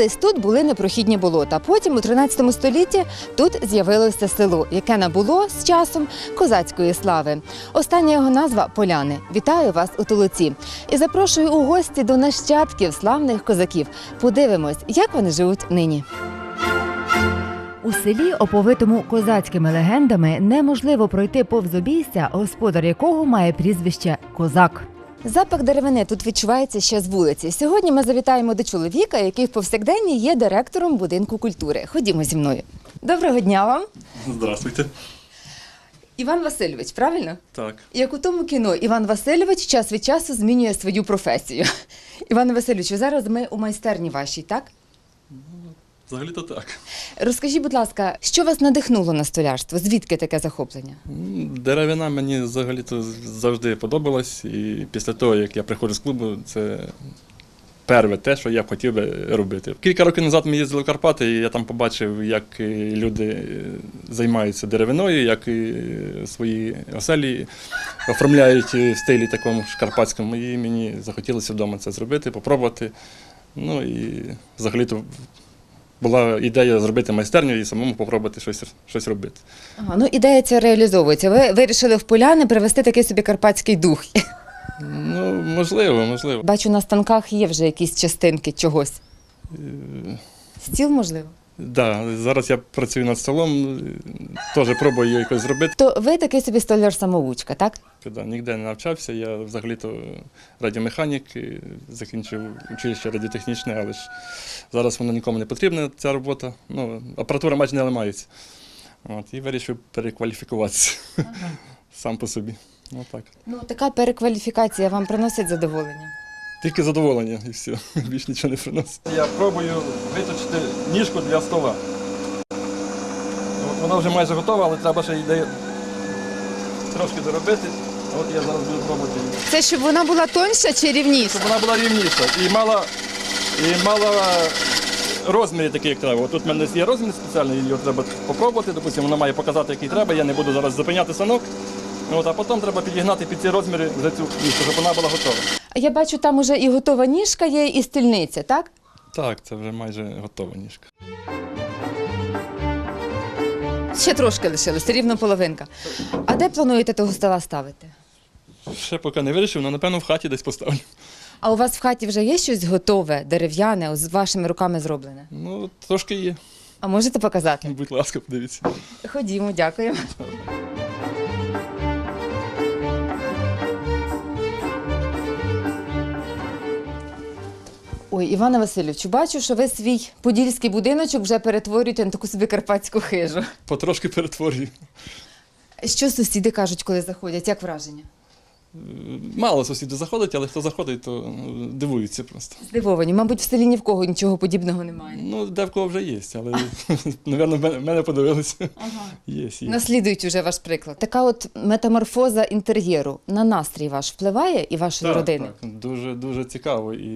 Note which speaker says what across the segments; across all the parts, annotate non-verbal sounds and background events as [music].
Speaker 1: Колись тут були непрохідні болота. Потім у 13 столітті тут з'явилося село, яке набуло з часом козацької слави. Остання його назва Поляни. Вітаю вас у Толоці і запрошую у гості до нащадків славних козаків. Подивимось, як вони живуть нині. У селі, оповитому козацькими легендами, неможливо пройти повз обійстя, господар якого має прізвище Козак. Запах деревини тут відчувається ще з вулиці. Сьогодні ми завітаємо до чоловіка, який в повсякденні є директором будинку культури. Ходімо зі мною. Доброго дня вам,
Speaker 2: Здравствуйте.
Speaker 1: Іван Васильович, правильно?
Speaker 2: Так.
Speaker 1: Як у тому кіно, Іван Васильович час від часу змінює свою професію. [laughs] Іван Васильович, зараз ми у майстерні вашій, так?
Speaker 2: Взагалі-то так.
Speaker 1: Розкажіть, будь ласка, що вас надихнуло на столярство? Звідки таке захоплення?
Speaker 2: Деревина мені взагалі-то завжди подобалась. І після того, як я приходжу з клубу, це перше те, що я б хотів би робити. Кілька років назад ми їздили в Карпати, і я там побачив, як е, люди е, займаються деревиною, як е, свої оселі оформляють в стилі такому ж карпатському. І мені захотілося вдома це зробити, попробувати. Ну і взагалі-то була ідея зробити майстерню і самому попробувати щось, щось робити.
Speaker 1: Ага, ну ідея ця реалізовується. Ви вирішили в поляни привести такий собі карпатський дух.
Speaker 2: Ну, можливо, можливо.
Speaker 1: Бачу, на станках є вже якісь частинки чогось.
Speaker 2: Е,
Speaker 1: Стіл, можливо.
Speaker 2: Да, зараз я працюю над столом, теж пробую якось зробити.
Speaker 1: То ви такий собі столяр самоучка, так?
Speaker 2: Да, ніде не навчався. Я взагалі-то радіомеханік, закінчив училище радіотехнічне, але ж зараз воно нікому не потрібна, ця робота. Ну, апаратура майже не ламається. От, і вирішив перекваліфікуватися [laughs] сам по собі. Отак.
Speaker 1: Ну, така перекваліфікація вам приносить задоволення.
Speaker 2: Тільки задоволення і все. [laughs] Більш нічого не приносить. Я пробую виточити ніжку для стола. Вона вже майже готова, але треба ще її трошки доробити. От я зараз буду пробувати. її.
Speaker 1: Це щоб вона була тоньша чи рівніша?
Speaker 2: Щоб вона була рівніша і мала, і мала розміри такі, як треба. От тут в мене є розмір спеціальний, його треба попробувати. Допустимо, вона має показати, який треба. Я не буду зараз зупиняти санок. От, а потім треба підігнати під ці розміри вже цю ніжку, щоб вона була готова.
Speaker 1: Я бачу, там уже і готова ніжка є, і стільниця, так?
Speaker 2: Так, це вже майже готова ніжка.
Speaker 1: Ще трошки лишилося, рівно половинка. А де плануєте того стола ставити?
Speaker 2: Ще поки не вирішив, але напевно в хаті десь поставлю.
Speaker 1: А у вас в хаті вже є щось готове, дерев'яне, з вашими руками зроблене?
Speaker 2: Ну, трошки є.
Speaker 1: А можете показати?
Speaker 2: Будь ласка, подивіться.
Speaker 1: Ходімо, дякую. Ой, Івана Васильовичу, бачу, що ви свій подільський будиночок вже перетворюєте на таку собі карпатську хижу.
Speaker 2: Потрошки перетворюю.
Speaker 1: Що сусіди кажуть, коли заходять? Як враження?
Speaker 2: Мало сусідів заходить, але хто заходить, то ну, дивуються просто.
Speaker 1: Здивовані. Мабуть, в селі ні в кого нічого подібного немає.
Speaker 2: Ну, де в кого вже є, але, [laughs] напевно, в мене подивилися.
Speaker 1: Ага.
Speaker 2: Є, є.
Speaker 1: Наслідують уже ваш приклад. Така от метаморфоза інтер'єру на настрій ваш впливає і вашої
Speaker 2: Так,
Speaker 1: родини.
Speaker 2: так, дуже, дуже цікаво. І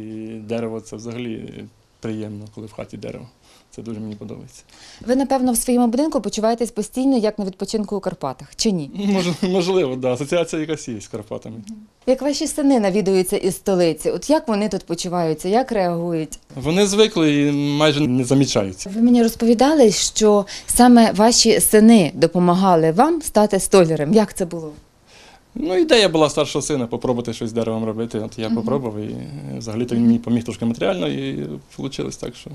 Speaker 2: дерево це взагалі приємно, коли в хаті дерево. Це дуже мені подобається.
Speaker 1: Ви, напевно, в своєму будинку почуваєтесь постійно як на відпочинку у Карпатах, чи ні?
Speaker 2: Мож, можливо, да. Асоціація якась є з Карпатами.
Speaker 1: Як ваші сини навідуються із столиці, от як вони тут почуваються, як реагують?
Speaker 2: Вони звикли і майже не замічаються.
Speaker 1: Ви мені розповідали, що саме ваші сини допомагали вам стати столярем. Як це було?
Speaker 2: Ну, ідея була старшого сина попробувати щось з деревом робити. От я попробував і е, взагалі-то він мені поміг трошки матеріально, і вийшло так, що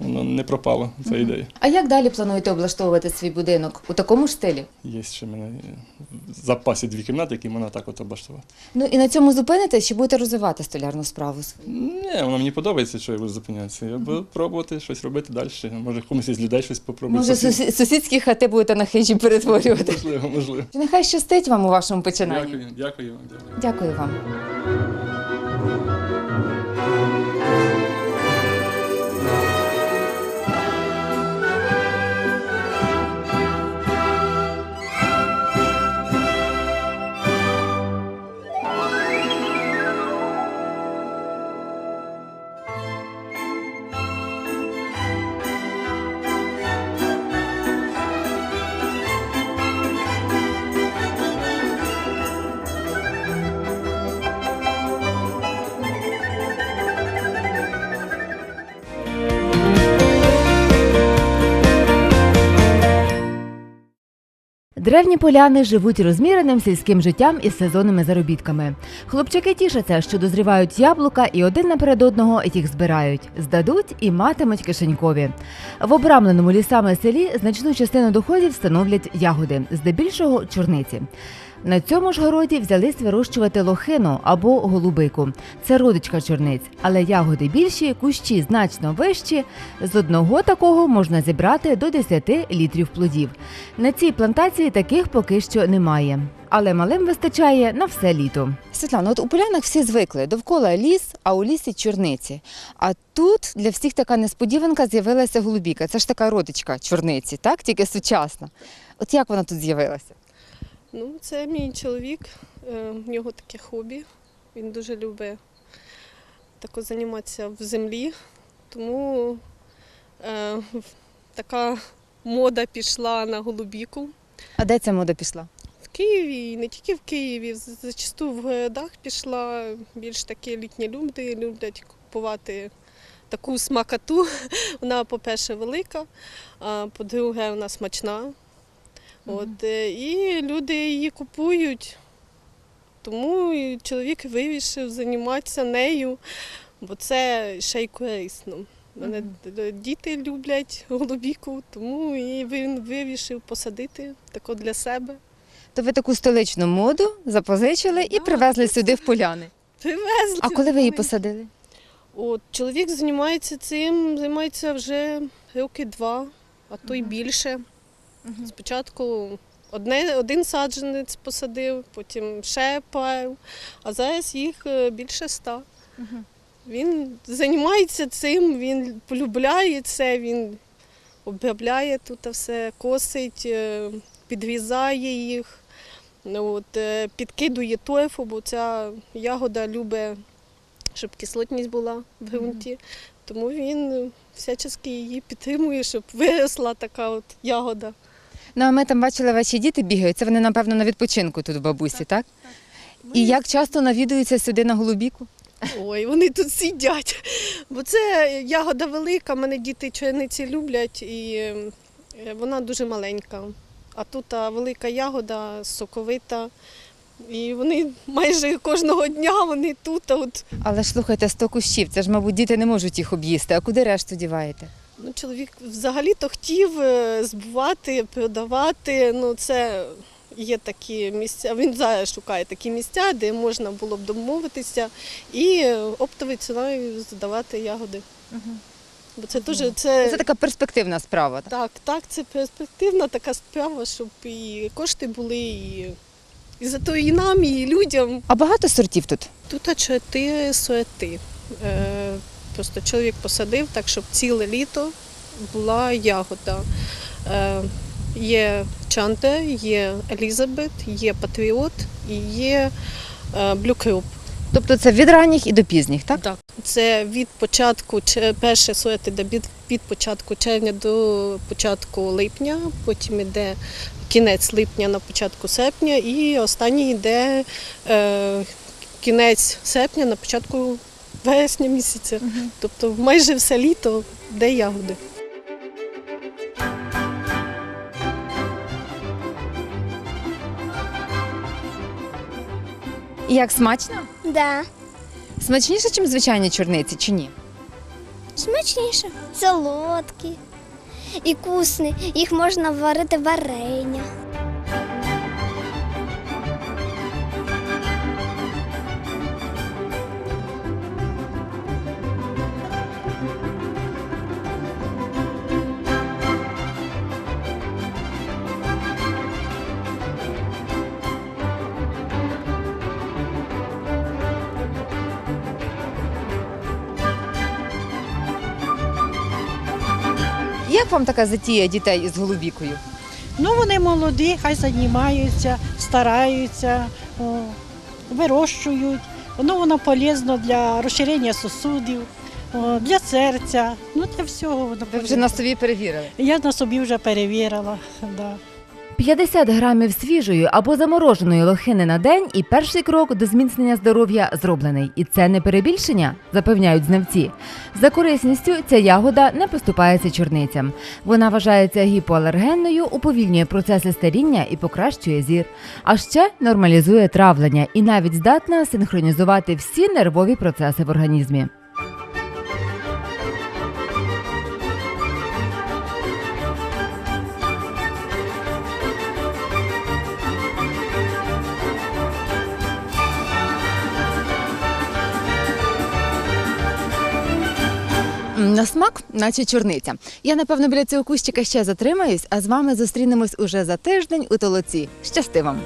Speaker 2: воно не пропало, ця ідея.
Speaker 1: А як далі плануєте облаштовувати свій будинок у такому ж стилі?
Speaker 2: Є ще в мене е, в запасі дві кімнати, які можна так от облаштувати.
Speaker 1: Ну і на цьому зупинитесь, чи будете розвивати столярну справу?
Speaker 2: Ні, воно мені подобається, що я буду зупинятися. Я буду пробувати щось робити далі. Може, комусь із людей щось попробую.
Speaker 1: Може, сусі- сусідські хати будете на хижі перетворювати?
Speaker 2: Можливо, можливо.
Speaker 1: Нехай щастить вам у вашому починанні.
Speaker 2: Дякую, дякую вам. Дякую.
Speaker 1: Дякую вам. Древні поляни живуть розміреним сільським життям із сезонними заробітками. Хлопчаки тішаться, що дозрівають яблука і один наперед одного їх збирають, здадуть і матимуть кишенькові. В обрамленому лісами селі значну частину доходів становлять ягоди, здебільшого чорниці. На цьому ж городі взялись вирощувати лохину або голубику. Це родичка чорниць, але ягоди більші, кущі значно вищі. З одного такого можна зібрати до 10 літрів плодів. На цій плантації таких поки що немає. Але малим вистачає на все літо. Світлана, от у полянах всі звикли довкола ліс, а у лісі чорниці. А тут для всіх така несподіванка з'явилася голубіка. Це ж така родичка чорниці, так тільки сучасна. От як вона тут з'явилася?
Speaker 3: Ну, це мій чоловік, е, в нього таке хобі. Він дуже любить тако займатися в землі, тому е, така мода пішла на голубіку.
Speaker 1: А де ця мода пішла?
Speaker 3: В Києві, і не тільки в Києві, зачасту в городах пішла. Більш такі літні люди люблять купувати таку смакоту. [laughs] Вона, по-перше, велика, а по-друге, вона смачна. От, е, і люди її купують. Тому чоловік вирішив займатися нею, бо це ще й корисно. Мене діти люблять голубіку, тому і він вирішив посадити тако для себе.
Speaker 1: То ви таку столичну моду запозичили і привезли сюди в поляни.
Speaker 3: Привезли.
Speaker 1: А коли ви її посадили?
Speaker 3: От, чоловік займається цим, займається вже роки два, а то й більше. Спочатку одне, один саджанець посадив, потім ще пару, а зараз їх е, більше ста. Він займається цим, він полюбляє це, він обробляє тут все, косить, е, підрізає їх, ну, от, е, підкидує торфу, бо ця ягода любить, щоб кислотність була в ґрунті. Тому він всячески її підтримує, щоб виросла така от ягода.
Speaker 1: Ну, а ми там бачили, ваші діти бігають. Це вони, напевно, на відпочинку тут в бабусі, так? І як часто навідуються сюди на голубіку?
Speaker 3: Ой, вони тут сидять. Бо це ягода велика, мене діти чайниці люблять, і е, вона дуже маленька. А тут велика ягода, соковита. І вони майже кожного дня вони тут. От,
Speaker 1: Але ж слухайте, 100 кущів, це ж, мабуть, діти не можуть їх об'їсти. А куди решту діваєте?
Speaker 3: Ну, чоловік взагалі-то хотів е, збувати, продавати. Ну, це є такі місця. Він зараз шукає такі місця, де можна було б домовитися і оптовою ціною здавати ягоди. Бо це дуже це,
Speaker 1: Це така перспективна справа. Так?
Speaker 3: Так, так, це перспективна така справа, щоб і кошти були, і, і зато і нам, і людям.
Speaker 1: А багато сортів тут?
Speaker 3: Тут чотири сорти. Е, просто чоловік посадив так, щоб ціле літо була ягода. Е, є Чанте, є Елізабет, є Патріот і є е, Блюкруп.
Speaker 1: Тобто це від ранніх і до пізніх, так?
Speaker 3: Так. Це від початку, перше від, від початку червня до початку липня, потім йде кінець липня на початку серпня, і останній йде е, кінець серпня на початку вересня місяця. Тобто майже все літо де ягоди.
Speaker 1: І як смачно?
Speaker 4: Да,
Speaker 1: Смачніше, ніж звичайні чорниці, чи ні?
Speaker 4: смачніше. Солодкі і вкусні. Їх можна варити варення.
Speaker 1: Як вам така затія дітей із голубікою?
Speaker 5: Ну, вони молоді, хай займаються, стараються, о, вирощують. Ну, воно полезно для розширення сосудів, о, для серця. Ну, для всього воно
Speaker 1: Ви вже
Speaker 5: полезно.
Speaker 1: на собі перевірили.
Speaker 5: Я на собі вже перевірила. Да.
Speaker 1: 50 грамів свіжої або замороженої лохини на день і перший крок до зміцнення здоров'я зроблений. І це не перебільшення, запевняють знавці. За корисністю ця ягода не поступається чорницям. Вона вважається гіпоалергенною, уповільнює процеси старіння і покращує зір. А ще нормалізує травлення і навіть здатна синхронізувати всі нервові процеси в організмі. На смак, наче чорниця. Я напевно біля цього кущика ще затримаюсь, а з вами зустрінемось уже за тиждень у толоці. Щасти вам!